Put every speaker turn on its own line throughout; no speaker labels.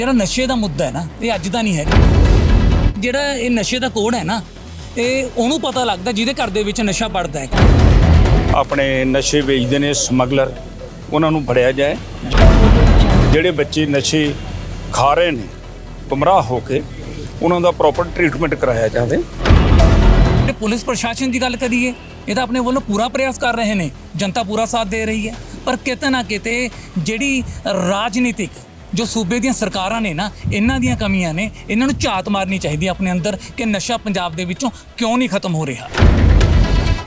ਜਿਹੜਾ ਨਸ਼ੇ ਦਾ ਮੁੱਦਾ ਹੈ ਨਾ ਇਹ ਅੱਜ ਦਾ ਨਹੀਂ ਹੈ ਜਿਹੜਾ ਇਹ ਨਸ਼ੇ ਦਾ ਕੋਡ ਹੈ ਨਾ ਇਹ ਉਹਨੂੰ ਪਤਾ ਲੱਗਦਾ ਜਿਹਦੇ ਘਰ ਦੇ ਵਿੱਚ ਨਸ਼ਾ ਪੜਦਾ ਹੈ।
ਆਪਣੇ ਨਸ਼ੇ ਵੇਚਦੇ ਨੇ ਸਮਗਲਰ ਉਹਨਾਂ ਨੂੰ ਫੜਿਆ ਜਾਏ। ਜਿਹੜੇ ਬੱਚੇ ਨਸ਼ੇ ਖਾ ਰਹੇ ਨੇ ਗੁੰਮਰਾਹ ਹੋ ਕੇ ਉਹਨਾਂ ਦਾ ਪ੍ਰੋਪਰ ਟ੍ਰੀਟਮੈਂਟ ਕਰਾਇਆ ਜਾਵੇ।
ਜੇ ਪੁਲਿਸ ਪ੍ਰਸ਼ਾਸਨ ਦੀ ਗੱਲ ਕਰੀਏ ਇਹ ਤਾਂ ਆਪਣੇ ਵੱਲੋਂ ਪੂਰਾ ਪ੍ਰਯਾਸ ਕਰ ਰਹੇ ਨੇ ਜਨਤਾ ਪੂਰਾ ਸਾਥ ਦੇ ਰਹੀ ਹੈ। ਪਰ ਕਿਤੇ ਨਾ ਕਿਤੇ ਜਿਹੜੀ ਰਾਜਨੀਤਿਕ ਜੋ ਸੂਬੇ ਦੀਆਂ ਸਰਕਾਰਾਂ ਨੇ ਨਾ ਇਹਨਾਂ ਦੀਆਂ ਕਮੀਆਂ ਨੇ ਇਹਨਾਂ ਨੂੰ ਝਾਤ ਮਾਰਨੀ ਚਾਹੀਦੀ ਹੈ ਆਪਣੇ ਅੰਦਰ ਕਿ ਨਸ਼ਾ ਪੰਜਾਬ ਦੇ ਵਿੱਚੋਂ ਕਿਉਂ ਨਹੀਂ ਖਤਮ ਹੋ ਰਿਹਾ।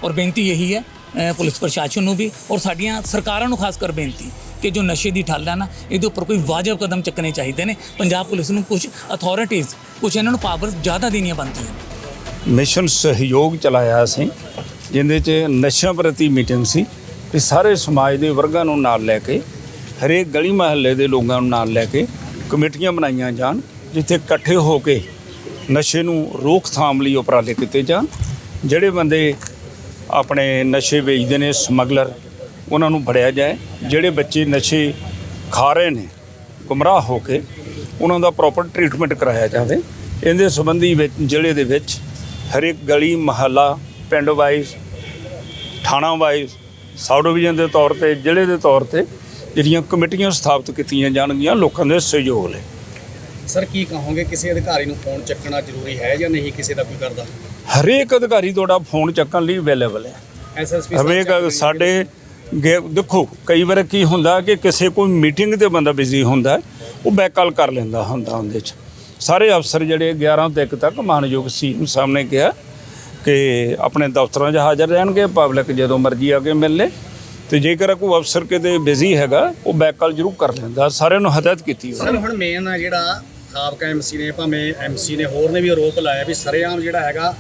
ਔਰ ਬੇਨਤੀ ਇਹੀ ਹੈ ਅ, ਪੁਲਿਸ ਪ੍ਰਸ਼ਾਸਨ ਨੂੰ ਵੀ ਔਰ ਸਾਡੀਆਂ ਸਰਕਾਰਾਂ ਨੂੰ ਖਾਸ ਕਰ ਬੇਨਤੀ ਕਿ ਜੋ ਨਸ਼ੇ ਦੀ ਠੱਲ ਹੈ ਨਾ ਇਹਦੇ ਉੱਪਰ ਕੋਈ ਵਾਜਬ ਕਦਮ ਚੱਕਣੇ ਚਾਹੀਦੇ ਨੇ। ਪੰਜਾਬ ਪੁਲਿਸ ਨੂੰ ਕੁਝ ਅਥਾਰਟੀਜ਼ ਕੁਝ ਇਹਨਾਂ ਨੂੰ ਪਾਵਰਸ ਜ਼ਿਆਦਾ ਦੇਣੀਆਂ ਬਣਦੀਆਂ ਨੇ।
ਮਿਸ਼ਨ ਸਹਿਯੋਗ ਚਲਾਇਆ ਅਸੀਂ ਜਿੰਦੇ 'ਚ ਨਸ਼ਿਆਂ ਪ੍ਰਤੀ ਮੀਟਿੰਗ ਸੀ ਕਿ ਸਾਰੇ ਸਮਾਜ ਦੇ ਵਰਗਾਂ ਨੂੰ ਨਾਲ ਲੈ ਕੇ ਹਰੇਕ ਗਲੀ ਮਹੱਲੇ ਦੇ ਲੋਕਾਂ ਨੂੰ ਨਾਲ ਲੈ ਕੇ ਕਮੇਟੀਆਂ ਬਣਾਈਆਂ ਜਾਣ, ਜਿੱਥੇ ਇਕੱਠੇ ਹੋ ਕੇ ਨਸ਼ੇ ਨੂੰ ਰੋਕਥਾਮ ਲਈ ਉਪਰਾਲੇ ਕੀਤੇ ਜਾਣ। ਜਿਹੜੇ ਬੰਦੇ ਆਪਣੇ ਨਸ਼ੇ ਵੇਚਦੇ ਨੇ, ਸਮਗਲਰ, ਉਹਨਾਂ ਨੂੰ ਫੜਿਆ ਜਾਏ। ਜਿਹੜੇ ਬੱਚੇ ਨਸ਼ੇ ਖਾ ਰਹੇ ਨੇ, ਗੁੰਮਰਾਹ ਹੋ ਕੇ ਉਹਨਾਂ ਦਾ ਪ੍ਰੋਪਰ ਟ੍ਰੀਟਮੈਂਟ ਕਰਾਇਆ ਜਾਵੇ। ਇਹਦੇ ਸੰਬੰਧੀ ਵਿੱਚ, ਜ਼ਿਲ੍ਹੇ ਦੇ ਵਿੱਚ ਹਰੇਕ ਗਲੀ, ਮਹੱਲਾ, ਪਿੰਡ ਵਾਈਜ਼ ਥਾਣਾ ਵਾਈਜ਼ ਸਬ ਡਿਵੀਜ਼ਨ ਦੇ ਤੌਰ ਤੇ, ਜ਼ਿਲ੍ਹੇ ਦੇ ਤੌਰ ਤੇ ਜਿਹੜੀਆਂ ਕਮੇਟੀਆਂ ਸਥਾਪਿਤ ਕੀਤੀਆਂ ਜਾਣਗੀਆਂ ਲੋਕਾਂ ਦੇ ਸਹਿਯੋਗ ਲਈ।
ਸਰ ਕੀ ਕਹੋਗੇ ਕਿਸੇ ਅਧਿਕਾਰੀ ਨੂੰ ਫੋਨ ਚੱਕਣਾ ਜ਼ਰੂਰੀ ਹੈ ਜਾਂ ਨਹੀਂ ਕਿਸੇ ਦਾ ਕੋਈ ਕਰਦਾ?
ਹਰੇਕ ਅਧਿਕਾਰੀ ਤੁਹਾਡਾ ਫੋਨ ਚੱਕਣ ਲਈ ਅਵੇਲੇਬਲ ਹੈ।
ਐਸਐਸਪੀ
ਹਰੇਕ ਸਾਡੇ ਗੇ- ਦੇਖੋ ਕਈ ਵਾਰ ਕੀ ਹੁੰਦਾ ਕਿ ਕਿਸੇ ਕੋਈ ਮੀਟਿੰਗ ਤੇ ਬੰਦਾ ਬਿਜ਼ੀ ਹੁੰਦਾ ਉਹ ਬੈਕ ਕਾਲ ਕਰ ਲੈਂਦਾ ਹੁੰਦਾ ਉਹਦੇ ਚ। ਸਾਰੇ ਅਫਸਰ ਜਿਹੜੇ 11 ਤੋਂ 1 ਤੱਕ ਮਾਨਯੋਗ ਸੀਐਮ ਸਾਹਮਣੇ ਕਿਹਾ ਕਿ ਆਪਣੇ ਦਫ਼ਤਰਾਂ 'ਚ ਹਾਜ਼ਰ ਰਹਿਣਗੇ ਪਬਲਿਕ ਜਦੋਂ ਮਰਜ਼ੀ ਆ ਕੇ ਮਿਲ ਲੇ। ਤੇ ਜੇਕਰ ਕੋਈ ਅਫਸਰ ਕਿਤੇ ਬਿਜ਼ੀ ਹੈਗਾ ਉਹ ਬੈਕ ਕਾਲ ਜ਼ਰੂਰ ਕਰ ਲੈਂਦਾ। ਸਾਰਿਆਂ ਨੂੰ ਹਦਾਇਤ ਕੀਤੀ ਹੋਈ।
ਸਰ ਹੁਣ ਮੇਨ ਆ ਜਿਹੜਾ ਸਾਬਕਾ ਐਮਸੀ ਨੇ ਭਾਵੇਂ ਐਮਸੀ ਨੇ ਹੋਰ ਨੇ ਵੀ ਆਰੋਪ ਲਾਇਆ ਵੀ ਸਰੇਆਮ ਜਿਹੜਾ ਹੈਗਾ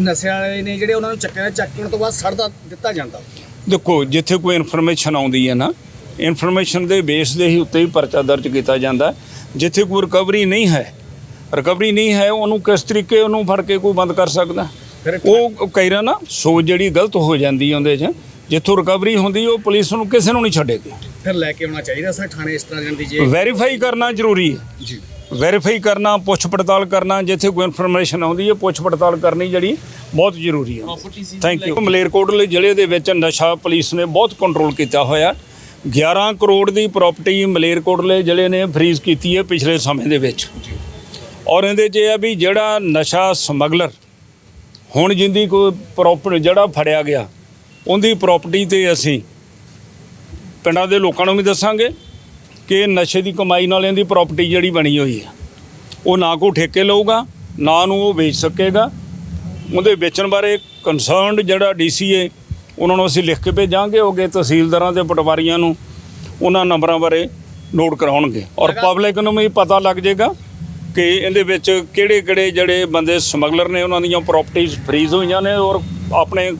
ਨਸ਼ੇ ਵਾਲੇ ਨੇ ਜਿਹੜੇ ਉਹਨਾਂ ਨੂੰ ਚੱਕਣ ਚੱਕਣ ਤੋਂ ਬਾਅਦ ਸੜਦਾ ਦਿੱਤਾ ਜਾਂਦਾ।
ਦੇਖੋ ਜਿੱਥੇ ਕੋਈ ਇਨਫੋਰਮੇਸ਼ਨ ਆਉਂਦੀ ਹੈ ਨਾ ਇਨਫੋਰਮੇਸ਼ਨ ਦੇ ਬੇਸ ਦੇ ਹੀ ਉੱਤੇ ਹੀ ਪਰਚਾ ਦਰਜ ਕੀਤਾ ਜਾਂਦਾ। ਜਿੱਥੇ ਕੋਈ ਰਿਕਵਰੀ ਨਹੀਂ ਹੈ ਰਿਕਵਰੀ ਨਹੀਂ ਹੈ ਉਹਨੂੰ ਕਿਸ ਤਰੀਕੇ ਉਹਨੂੰ ਫੜ ਕੇ ਕੋਈ ਬੰਦ ਕਰ ਸਕਦਾ?
ਫਿਰ
ਉਹ ਕਈ ਰਾ ਨਾ ਸੋਚ ਜਿਹੜੀ ਗਲਤ ਹੋ ਜਾਂਦੀ ਉਹਦੇ 'ਚ ਜਿੱਥੋਂ ਰਿਕਵਰੀ ਹੁੰਦੀ ਉਹ ਪੁਲਿਸ ਨੂੰ ਕਿਸੇ ਨੂੰ ਨਹੀਂ ਛੱਡੇਗੀ।
ਫਿਰ ਲੈ ਕੇ ਆਉਣਾ ਚਾਹੀਦਾ ਸਰ ਥਾਣੇ ਇਸ ਤਰ੍ਹਾਂ ਦੀ ਜੇ
ਵੈਰੀਫਾਈ ਕਰਨਾ ਜ਼ਰੂਰੀ ਹੈ।
ਜੀ।
ਵੈਰੀਫਾਈ ਕਰਨਾ ਪੁੱਛ ਪੜਤਾਲ ਕਰਨਾ ਜਿੱਥੇ ਕੋਈ ਇਨਫੋਰਮੇਸ਼ਨ ਆਉਂਦੀ ਹੈ ਪੁੱਛ ਪੜਤਾਲ ਕਰਨੀ ਜਿਹੜੀ ਬਹੁਤ ਜ਼ਰੂਰੀ ਹੈ। ਥੈਂਕ ਯੂ ਮਲੇਰਕੋਟਲੇ ਜ਼ਿਲ੍ਹੇ ਦੇ ਵਿੱਚ ਨਸ਼ਾ ਪੁਲਿਸ ਨੇ ਬਹੁਤ ਕੰਟਰੋਲ ਕੀਤਾ ਹੋਇਆ। 11 ਕਰੋੜ ਦੀ ਪ੍ਰਾਪਰਟੀ ਮਲੇਰਕੋਟਲੇ ਜ਼ਿਲ੍ਹੇ ਨੇ ਫਰੀਜ਼ ਕੀਤੀ ਹੈ ਪਿਛਲੇ ਸਮੇਂ ਦੇ ਵਿੱਚ। ਔਰ ਇਹਦੇ 'ਚ ਇਹ ਆ ਵੀ ਜਿਹੜਾ ਨਸ਼ਾ ਸਮਗਲਰ ਹੁਣ ਜਿੰਦੀ ਕੋਈ ਪ੍ਰੋਪਰ ਜਿਹੜਾ ਫੜਿਆ ਗਿਆ ਉਹਦੀ ਪ੍ਰਾਪਰਟੀ ਤੇ ਅਸੀਂ ਪਿੰਡਾਂ ਦੇ ਲੋਕਾਂ ਨੂੰ ਵੀ ਦੱਸਾਂਗੇ ਕਿ ਨਸ਼ੇ ਦੀ ਕਮਾਈ ਨਾਲ ਇਹਦੀ ਪ੍ਰਾਪਰਟੀ ਜਿਹੜੀ ਬਣੀ ਹੋਈ ਹੈ ਉਹ ਨਾ ਕੋ ਠੇਕੇ ਲਊਗਾ ਨਾ ਨੂੰ ਉਹ ਵੇਚ ਸਕੇਗਾ। ਉਹਦੇ ਵੇਚਣ ਬਾਰੇ ਕਨਸਰਨਡ ਜਿਹੜਾ ਡੀਸੀਏ ਉਹਨਾਂ ਨੂੰ ਅਸੀਂ ਲਿਖ ਕੇ ਭੇਜਾਂਗੇ ਹੋਗੇ ਤਹਿਸੀਲਦਾਰਾਂ ਤੇ ਪਟਵਾਰੀਆਂ ਨੂੰ ਉਹਨਾਂ ਨੰਬਰਾਂ ਬਾਰੇ ਨੋਟ ਕਰਾਉਣਗੇ। ਔਰ ਪਬਲਿਕ ਨੂੰ ਵੀ ਪਤਾ ਲੱਗ ਜਾਏਗਾ ਕਿ ਇਹਦੇ ਵਿੱਚ ਕਿਹੜੇ ਕਿਹੜੇ ਜਿਹੜੇ ਬੰਦੇ ਸਮਗਲਰ ਨੇ ਉਹਨਾਂ ਦੀਆਂ ਪ੍ਰਾਪਰਟੀਆਂ ਫਰੀਜ਼ ਹੋਈਆਂ ਨੇ ਔਰ ਆਪਣੇ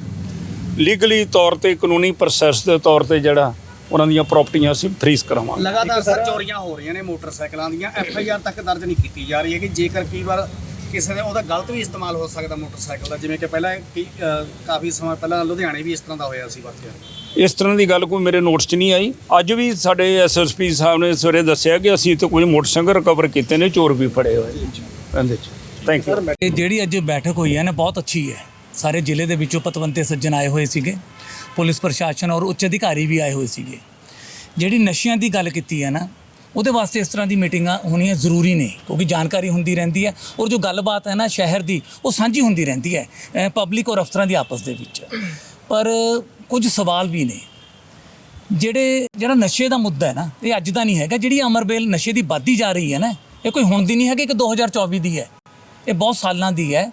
ਲੀਗਲੀ ਤੌਰ ਤੇ ਕਾਨੂੰਨੀ ਪ੍ਰੋਸੈਸ ਦੇ ਤੌਰ ਤੇ ਜਿਹੜਾ ਉਹਨਾਂ ਦੀਆਂ ਪ੍ਰਾਪਰਟੀਆਂ ਅਸੀਂ ਫਰੀਜ਼ ਕਰਾਵਾਂਗੇ।
ਲਗਾਤਾਰ ਸਰ ਚੋਰੀਆਂ ਹੋ ਰਹੀਆਂ ਨੇ ਮੋਟਰਸਾਈਕਲਾਂ ਦੀਆਂ। ਐਫ ਆਈ ਆਰ ਤੱਕ ਦਰਜ ਨਹੀਂ ਕੀਤੀ ਜਾ ਰਹੀ ਹੈ ਕਿ ਜੇਕਰ ਕਈ ਵਾਰ ਕਿਸੇ ਦਾ ਉਹਦਾ ਗਲਤ ਵੀ ਇਸਤੇਮਾਲ ਹੋ ਸਕਦਾ ਮੋਟਰਸਾਈਕਲ ਦਾ ਜਿਵੇਂ ਕਿ ਪਹਿਲਾਂ ਕਾਫੀ ਸਮਾਂ ਪਹਿਲਾਂ ਲੁਧਿਆਣੇ ਵੀ ਇਸ ਤਰ੍ਹਾਂ ਦਾ ਹੋਇਆ ਸੀ ਵਾਕਿਆ।
ਇਸ ਤਰ੍ਹਾਂ ਦੀ ਗੱਲ ਕੋਈ ਮੇਰੇ ਨੋਟਸ 'ਚ ਨਹੀਂ ਆਈ। ਅੱਜ ਵੀ ਸਾਡੇ ਐਸਐਸਪੀ ਸਾਹਿਬ ਨੇ ਸਵੇਰੇ ਦੱਸਿਆ ਕਿ ਅਸੀਂ ਇੱਥੇ ਕੁਝ ਮੋਟਰਸਾਈਕਲ ਰਿਕਵਰ ਕੀਤੇ ਨੇ ਚੋਰ ਵੀ ਫੜੇ ਹੋਏ ਇਹਦੇ 'ਚ। ਥੈਂਕ ਯੂ
ਇਹ ਜਿਹੜੀ ਅੱਜ ਬੈਠਕ ਹੋਈ ਹੈ ਨਾ ਬਹੁਤ ਅੱਛੀ ਹੈ। ਸਾਰੇ ਜ਼ਿਲ੍ਹੇ ਦੇ ਵਿੱਚੋਂ ਪਤਵੰਤੇ ਸੱਜਣ ਆਏ ਹੋਏ ਸੀਗੇ, ਪੁਲਿਸ ਪ੍ਰਸ਼ਾਸਨ ਔਰ ਉੱਚ ਅਧਿਕਾਰੀ ਵੀ ਆਏ ਹੋਏ ਸੀਗੇ। ਜਿਹੜੀ ਨਸ਼ਿਆਂ ਦੀ ਗੱਲ ਕੀਤੀ ਹੈ ਨਾ, ਉਹਦੇ ਵਾਸਤੇ ਇਸ ਤਰ੍ਹਾਂ ਦੀ ਮੀਟਿੰਗਾਂ ਹੋਣੀਆਂ ਜ਼ਰੂਰੀ ਨੇ, ਕਿਉਂਕਿ ਜਾਣਕਾਰੀ ਹੁੰਦੀ ਰਹਿੰਦੀ ਹੈ ਔਰ ਜੋ ਗੱਲਬਾਤ ਹੈ ਨਾ ਸ਼ਹਿਰ ਦੀ, ਉਹ ਸਾਂਝੀ ਹੁੰਦੀ ਰਹਿੰਦੀ ਹੈ ਪਬਲਿਕ ਔਰ ਅਫਸਰਾਂ ਦੀ ਆਪਸ ਦੇ ਵਿੱਚ। ਪਰ ਕੁਝ ਸਵਾਲ ਵੀ ਨੇ। ਜਿਹੜੇ, ਜਿਹੜਾ ਨਸ਼ੇ ਦਾ ਮੁੱਦਾ ਹੈ ਨਾ, ਇਹ ਅੱਜ ਦਾ ਨਹੀਂ ਹੈਗਾ, ਜਿਹੜੀ ਅਮਰਬੇਲ ਨਸ਼ੇ ਦੀ ਵੱਧਦੀ ਜਾ ਰਹੀ ਹੈ ਨਾ, ਇਹ ਕੋਈ ਹੁਣ ਦੀ ਨਹੀਂ ਹੈਗੀ ਕਿ 2024 ਦੀ ਹੈ। ਇਹ ਬਹੁਤ ਸਾਲਾਂ ਦੀ ਹੈ।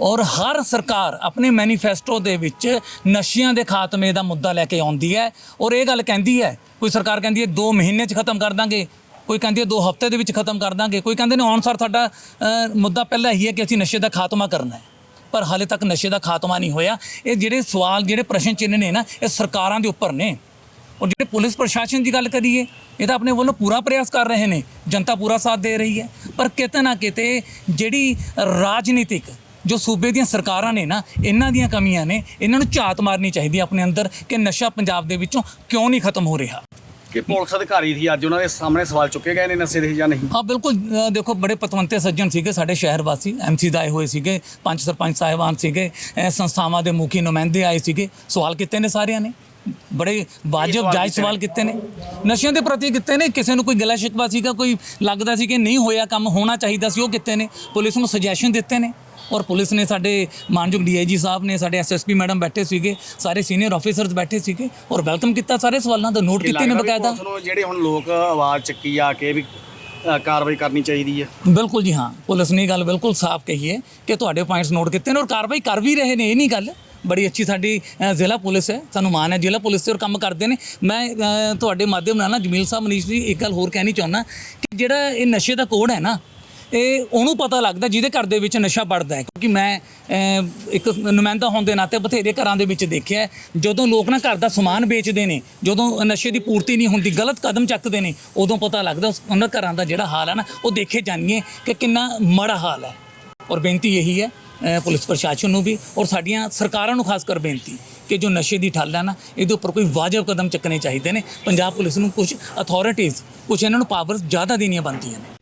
ਔਰ ਹਰ ਸਰਕਾਰ ਆਪਣੇ ਮੈਨੀਫੈਸਟੋ ਦੇ ਵਿੱਚ ਨਸ਼ਿਆਂ ਦੇ ਖਾਤਮੇ ਦਾ ਮੁੱਦਾ ਲੈ ਕੇ ਆਉਂਦੀ ਹੈ ਔਰ ਇਹ ਗੱਲ ਕਹਿੰਦੀ ਹੈ, ਕੋਈ ਸਰਕਾਰ ਕਹਿੰਦੀ ਹੈ 2 ਮਹੀਨੇ 'ਚ ਖਤਮ ਕਰ ਦਾਂਗੇ, ਕੋਈ ਕਹਿੰਦੀ ਹੈ 2 ਹਫ਼ਤੇ ਦੇ ਵਿੱਚ ਖਤਮ ਕਰ ਦਾਂਗੇ, ਕੋਈ ਕਹਿੰਦੇ ਨੇ ਅਨੁਸਾਰ ਸਾਡਾ ਮੁੱਦਾ ਪਹਿਲਾਂ ਹੀ ਹੈ ਕਿ ਅਸੀਂ ਨਸ਼ੇ ਦਾ ਖਾਤਮਾ ਕਰਨਾ ਹੈ। ਪਰ ਹਾਲੇ ਤੱਕ ਨਸ਼ੇ ਦਾ ਖਾਤਮਾ ਨਹੀਂ ਹੋਇਆ। ਇਹ ਜਿਹੜੇ ਸਵਾਲ, ਜਿਹੜੇ ਪ੍ਰਸ਼ਨ ਚਿੰਨ੍ਹ ਨੇ ਨਾ, ਇਹ ਸਰਕਾਰਾਂ ਦੇ ਉੱਪਰ ਨੇ। ਔਰ ਜਿਹੜੇ ਪੁਲਿਸ ਪ੍ਰਸ਼ਾਸਨ ਦੀ ਗੱਲ ਕਰੀਏ, ਇਹ ਤਾਂ ਆਪਣੇ ਵੱਲੋਂ ਪੂਰਾ ਪ੍ਰਯਾਸ ਕਰ ਰਹੇ ਨੇ। ਜਨਤਾ ਪੂਰਾ ਸਾਥ ਦੇ ਰਹੀ ਹੈ। ਪਰ ਕਿਤੇ ਨਾ ਕਿਤੇ ਜਿਹੜੀ ਰਾਜਨੀਤਿਕ ਜੋ ਸੂਬੇ ਦੀਆਂ ਸਰਕਾਰਾਂ ਨੇ ਨਾ ਇਹਨਾਂ ਦੀਆਂ ਕਮੀਆਂ ਨੇ ਇਹਨਾਂ ਨੂੰ ਝਾਤ ਮਾਰਨੀ ਚਾਹੀਦੀ ਹੈ ਆਪਣੇ ਅੰਦਰ ਕਿ ਨਸ਼ਾ ਪੰਜਾਬ ਦੇ ਵਿੱਚੋਂ ਕਿਉਂ ਨਹੀਂ ਖਤਮ ਹੋ ਰਿਹਾ।
ਕਿ ਪੁਲਿਸ ਅਧਿਕਾਰੀ ਸੀ ਅੱਜ ਉਹਨਾਂ ਦੇ ਸਾਹਮਣੇ ਸਵਾਲ ਚੁੱਕੇ ਗਏ ਨੇ ਨਸ਼ੇ ਦੇ ਜਾਂ ਨਹੀਂ?
ਹਾਂ ਬਿਲਕੁਲ ਦੇਖੋ ਬੜੇ ਪਤਵੰਤੇ ਸੱਜਣ ਸੀਗੇ ਸਾਡੇ ਸ਼ਹਿਰ ਵਾਸੀ ਐਮਸੀ ਦਾ ਆਏ ਹੋਏ ਸੀਗੇ ਪੰਜ ਸਰਪੰਚ ਸਾਹਿਬਾਨ ਸੀਗੇ ਸੰਸਥਾਵਾਂ ਦੇ ਮੁਖੀ ਨੁਮਾਇੰਦੇ ਆਏ ਸੀਗੇ ਸਵਾਲ ਕੀਤੇ ਨੇ ਸਾਰਿਆਂ ਨੇ। ਬੜੇ ਵਾਜਬ ਜਾਇਜ਼ ਸਵਾਲ ਕੀਤੇ ਨੇ। ਨਸ਼ਿਆਂ ਦੇ ਪ੍ਰਤੀ ਕੀਤੇ ਨੇ ਕਿਸੇ ਨੂੰ ਕੋਈ ਗਲਾ ਸ਼ਿਕਵਾ ਸੀਗਾ ਕੋਈ ਲੱਗਦਾ ਸੀ ਕਿ ਨਹੀਂ ਹੋਇਆ ਕੰਮ ਹੋਣਾ ਚਾਹੀਦਾ ਸੀ ਉਹ ਕੀਤੇ ਨੇ। ਪੁਲਿਸ ਨੂੰ ਸੁਜੈਸ਼ਨ ਦਿੱਤੇ ਨੇ। ਔਰ ਪੁਲਿਸ ਨੇ ਸਾਡੇ ਮਾਨਯੋਗ ਡੀਆਈਜੀ ਸਾਹਿਬ ਨੇ ਸਾਡੇ ਐਸਐਸਪੀ ਮੈਡਮ ਬੈਠੇ ਸੀਗੇ ਸਾਰੇ ਸੀਨੀਅਰ ਆਫੀਸਰਸ ਬੈਠੇ ਸੀਗੇ ਔਰ ਵੈਲਕਮ ਕੀਤਾ ਸਾਰੇ ਸਵਾਲਾਂ ਦਾ ਨੋਟ ਕੀਤੇ ਨੇ ਬਕਾਇਦਾ।
ਜਿਹੜੇ ਹੁਣ ਲੋਕ ਆਵਾਜ਼ ਚੱਕੀ ਆ ਕੇ ਵੀ ਕਾਰਵਾਈ ਕਰਨੀ ਚਾਹੀਦੀ ਹੈ
ਬਿਲਕੁਲ ਜੀ ਹਾਂ ਪੁਲਿਸ ਨੇ ਗੱਲ ਬਿਲਕੁਲ ਸਾਫ਼ ਕਹੀ ਹੈ ਕਿ ਤੁਹਾਡੇ ਪੁਆਇੰਟਸ ਨੋਟ ਕੀਤੇ ਨੇ ਔਰ ਕਾਰਵਾਈ ਕਰ ਵੀ ਰਹੇ ਨੇ ਇਹ ਨਹੀਂ ਗੱਲ। ਬੜੀ ਅੱਛੀ ਸਾਡੀ ਜ਼ਿਲ੍ਹਾ ਪੁਲਿਸ ਹੈ ਸਾਨੂੰ ਮਾਣ ਹੈ ਜ਼ਿਲ੍ਹਾ ਪੁਲਿਸ ਤੇ ਔਰ ਕੰਮ ਕਰਦੇ ਨੇ। ਮੈਂ ਤੁਹਾਡੇ ਮਾਧਿਅਮ ਨਾਲ ਨਾ ਜਮੀਲ ਸਾਹਿਬ ਮਨੀਸ਼ ਜੀ ਇੱਕ ਗੱਲ ਹੋਰ ਕਹਿਣੀ ਚਾਹੁੰਦਾ ਕਿ ਜਿਹੜਾ ਇਹ ਨਸ਼ੇ ਦਾ ਕੋਡ ਹੈ ਨਾ ਇਹ ਉਹਨੂੰ ਪਤਾ ਲੱਗਦਾ ਜਿਹਦੇ ਘਰ ਦੇ ਵਿੱਚ ਨਸ਼ਾ ਵੜਦਾ ਹੈ। ਕਿਉਂਕਿ ਮੈਂ ਇੱਕ ਨੁਮਾਇੰਦਾ ਹੋਣ ਦੇ ਨਾਤੇ ਬਥੇਰੇ ਘਰਾਂ ਦੇ ਵਿੱਚ ਦੇਖਿਆ ਜਦੋਂ ਲੋਕ ਨਾ ਘਰ ਦਾ ਸਮਾਨ ਵੇਚਦੇ ਨੇ, ਜਦੋਂ ਨਸ਼ੇ ਦੀ ਪੂਰਤੀ ਨਹੀਂ ਹੁੰਦੀ, ਗਲਤ ਕਦਮ ਚੱਕਦੇ ਨੇ, ਉਦੋਂ ਪਤਾ ਲੱਗਦਾ ਉਸ- ਉਹਨਾਂ ਘਰਾਂ ਦਾ ਜਿਹੜਾ ਹਾਲ ਹੈ ਨਾ, ਉਹ ਦੇਖੇ ਜਾਣੀਏ ਕਿ ਕਿੰਨਾ ਮਾੜਾ ਹਾਲ ਹੈ। ਔਰ ਬੇਨਤੀ ਇਹੀ ਹੈ ਪੁਲਿਸ ਪ੍ਰਸ਼ਾਸਨ ਨੂੰ ਵੀ ਔਰ ਸਾਡੀਆਂ ਸਰਕਾਰਾਂ ਨੂੰ ਖਾਸ ਕਰ ਬੇਨਤੀ ਕਿ ਜੋ ਨਸ਼ੇ ਦੀ ਠੱਲ ਹੈ ਨਾ, ਇਹਦੇ ਉੱਪਰ ਕੋਈ ਵਾਜਬ ਕਦਮ ਚੱਕਣੇ ਚਾਹੀਦੇ ਨੇ। ਪੰਜਾਬ ਪੁਲਿਸ ਨੂੰ ਕੁਝ ਅਥਾਰਟੀਜ਼ ਕੁਝ ਇਹਨਾਂ ਨੂੰ ਪਾਵਰਸ ਜ਼ਿਆਦਾ ਦੇਣੀਆਂ ਬਣਦੀਆਂ ਨੇ।